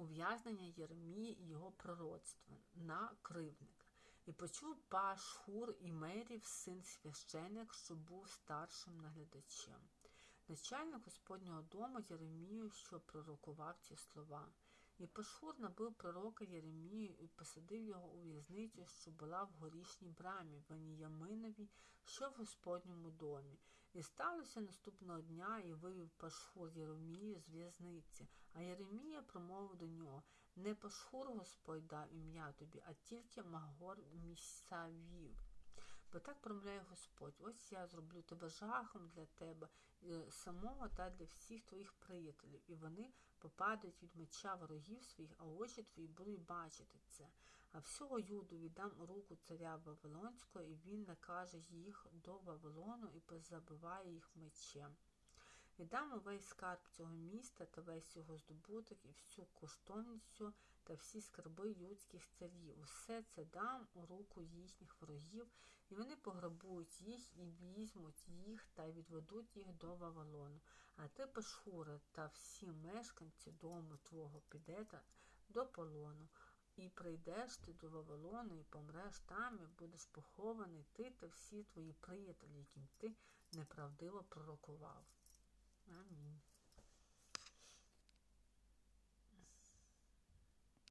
ув'язнення Єремії і його пророцтва на кривника. І почув Пашхур і Мерів, син священик, що був старшим наглядачем. Начальник Господнього дому Єремію, що пророкував ці слова. І Пашхур набив пророка Єремію і посадив його у в'язницю, що була в горішній брамі, в Аніяминові, що в Господньому домі. І сталося наступного дня, і вивів Пашхур Єремію з в'язниці. А Єремія промовив до нього: Не Пашхур Господь дав ім'я тобі, а тільки Магор Місавів. Бо так промовляє Господь, ось я зроблю тебе жахом для тебе е, самого та для всіх твоїх приятелів, і вони попадають від меча ворогів своїх, а очі твої будуть бачити це. А всього юду віддам у руку царя Вавилонського, і він накаже їх до Вавилону і позабиває їх мечем. І дам увесь скарб цього міста та весь його здобуток, і всю коштовність та всі скарби людських царів. Усе це дам у руку їхніх ворогів, і вони пограбують їх і візьмуть їх та відведуть їх до Вавилону. А ти, Пашхура, та всі мешканці дому твого підете до полону. І прийдеш ти до Вавилону, і помреш там, і будеш похований ти та всі твої приятелі, яким ти неправдиво пророкував.